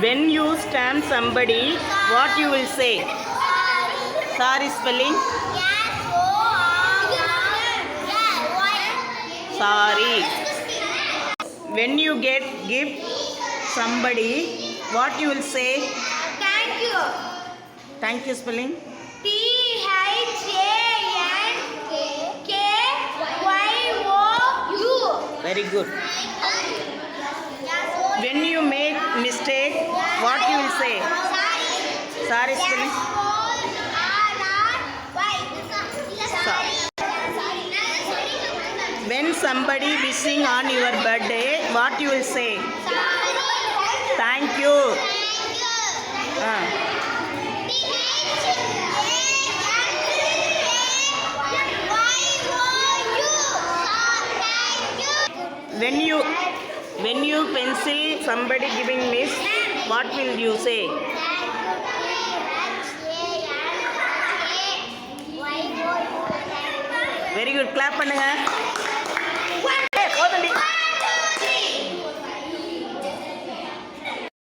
When you stamp somebody, what you will say? Sorry spelling. Sorry. When you get gift somebody, what you will say? Thank you. Thank you spelling. T H A N K Y O U. Very good. When you make mistake, you say? Sorry spelling. When somebody wishing on your birthday, what you will say? Thank you. Ah. When you when you pencil somebody giving miss, What will you say? Very good clap பண்ணுங்கள்